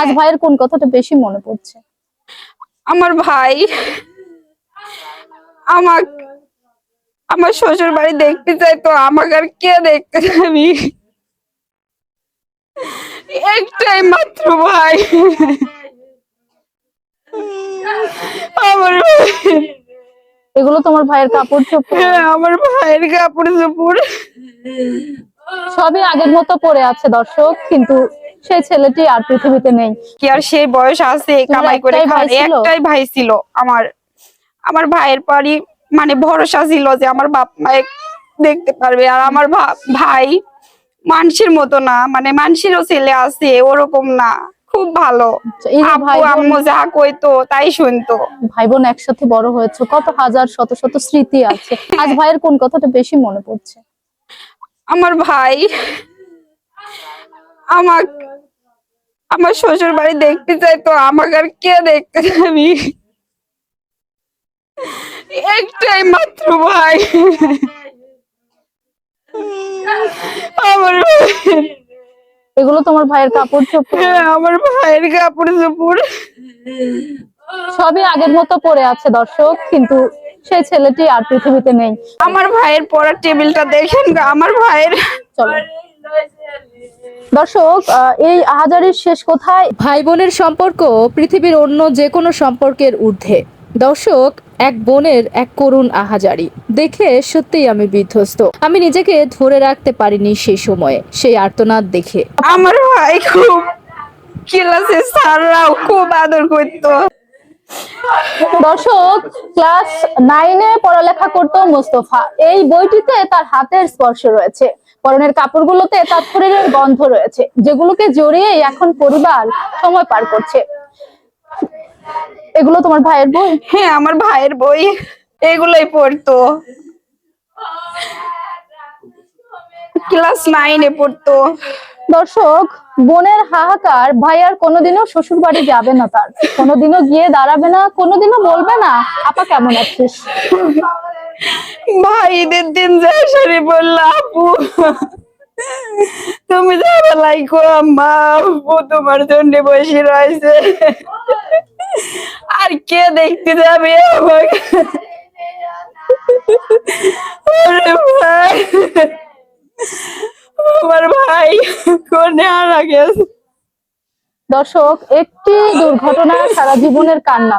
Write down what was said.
আজ ভাইয়ের কোন কথাটা বেশি মনে পড়ছে? আমার ভাই আমার আমার শ্বশুর বাড়ি দেখতে চাই তো আমাকে আর কে দেখতে যাবি একটাই মাত্র ভাই। আমার এগুলো তোমার ভাইয়ের কাপড় চোপড়? হ্যাঁ, আমার ভাইয়ের কাপড় চোপড়। সবই আগের মতো পড়ে আছে দর্শক কিন্তু সেই ছেলেটি আর পৃথিবীতে নেই। কি আর সেই বয়স আছে? কামাই করে একটাই ভাই ছিল? আমার। আমার ভাইয়ের পরই মানে ভরসা ছিল যে আমার বাপ মায়ে দেখতে পারবে। আর আমার ভাই মানুষের মতো না। মানে মানুষেরও ছেলে আছে ওরকম না। খুব ভালো। আব্বু বোন- আম্মু যা কইতো তাই শুনতো। ভাই বোন একসাথে বড় হয়েছে কত হাজার শত শত স্মৃতি আছে। আজ ভাইয়ের কোন কথাটা বেশি মনে পড়ছে? আমার ভাই আমার আমার শ্বশুর বাড়ি দেখতে চাই তো আমাকে আর কে দেখতে যাবি একটাই মাত্র ভাই। আমার এগুলো তোমার ভাইয়ের কাপড় চোপড়? হ্যাঁ, আমার ভাইয়ের কাপড় চোপড়। সবই আগের মতো পড়ে আছে দর্শক কিন্তু সেই ছেলেটি আর পৃথিবীতে নেই। আমার ভাইয়ের পড়ার টেবিলটা দেখেন আমার ভাইয়ের চলো। দর্শক আহ, এই আহাজারির শেষ কোথায়? ভাই বোনের সম্পর্ক পৃথিবীর অন্য যে কোনো সম্পর্কের ঊর্ধ্বে। দর্শক এক বোনের এক করুণ আহাজারি। দেখে সত্যিই আমি বিধ্বস্ত। আমি নিজেকে ধরে রাখতে পারিনি সেই সময়ে সেই আর্তনাদ দেখে। আমার ভাই খুব ক্লাসে স্যাররাও খুব আদর করতো। দর্শক, ক্লাস নাইনে পড়ালেখা করতো মোস্তফা। এই বইটিতে তার হাতের স্পর্শ রয়েছে। পরনের কাপড়গুলোতে তার শরীরের গন্ধ রয়েছে, যেগুলোকে জড়িয়ে এখন পরিবার সময় পার করছে। এগুলো তোমার ভাইয়ের বই? হ্যাঁ আমার ভাইয়ের বই। এগুলোই পড়তো। ক্লাস নাইনে পড়তো। দর্শক, বোনের হাহাকার ভাই আর কোনোদিনও শ্বশুর বাড়ি যাবে না তার। কোনোদিনও গিয়ে দাঁড়াবে না, কোনোদিনও বলবে না, আপা কেমন আছিস? ভাই, ঈদের দিন যায় শাড়ি বলল আপু। তুমি যাবে লাইকো আম্মা, আপু, তোমার জন্য বসে রয়েছে। আর কে দেখতে যাবে আমাকে ওরে ভাই আমার ভাই কোনে হারা গেছে দর্শক একটি দুর্ঘটনা সারা জীবনের কান্না।